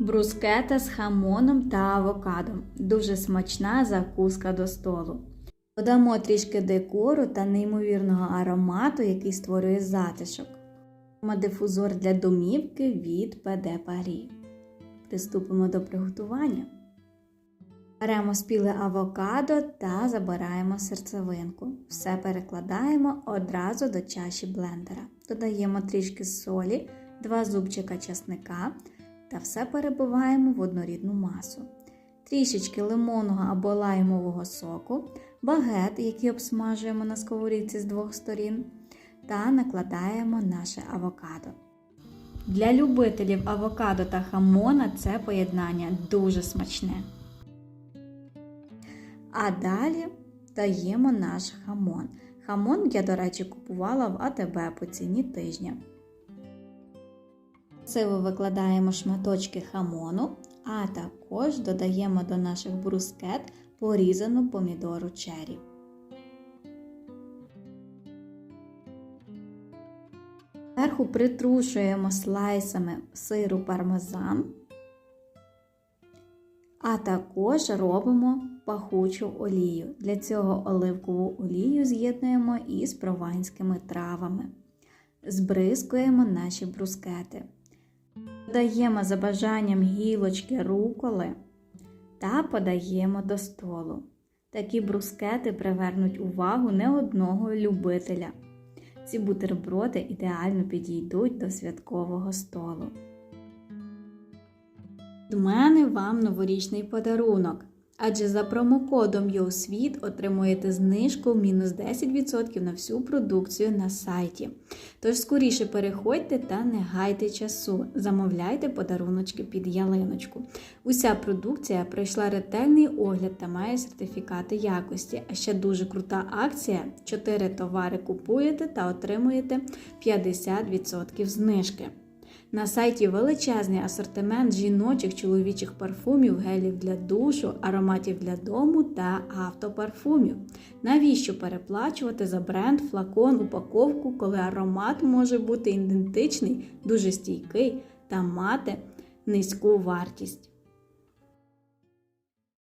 Брускета з хамоном та авокадом. Дуже смачна закуска до столу. Додамо трішки декору та неймовірного аромату, який створює затишок. Дифузор для домівки від ПД Парі. Приступимо до приготування. Беремо спіле авокадо та забираємо серцевинку. Все перекладаємо одразу до чаші блендера. Додаємо трішки солі, 2 зубчика часника та все перебиваємо в однорідну масу. Трішечки лимонного або лаймового соку, багет, який обсмажуємо на сковорідці з двох сторін, та накладаємо наше авокадо. Для любителів авокадо та хамона це поєднання дуже смачне. А далі даємо наш хамон. Хамон я, до речі, купувала в АТБ по ціні тижня. Сиво викладаємо шматочки хамону, а також додаємо до наших брускет порізану помідору чері. Зверху притрушуємо слайсами сиру пармезан, а також робимо пахучу олію. Для цього оливкову олію з'єднуємо із прованськими травами. Збризкуємо наші брускети. Додаємо за бажанням гілочки руколи та подаємо до столу. Такі брускети привернуть увагу не одного любителя. Ці бутерброди ідеально підійдуть до святкового столу. Від мене вам новорічний подарунок. Адже за промокодом YOSWIT отримуєте знижку мінус 10% на всю продукцію на сайті. Тож скоріше переходьте та не гайте часу, замовляйте подаруночки під ялиночку. Уся продукція пройшла ретельний огляд та має сертифікати якості. А ще дуже крута акція: 4 товари купуєте та отримуєте 50% знижки. На сайті величезний асортимент жіночих чоловічих парфумів, гелів для душу, ароматів для дому та автопарфумів. Навіщо переплачувати за бренд, флакон, упаковку, коли аромат може бути ідентичний, дуже стійкий та мати низьку вартість?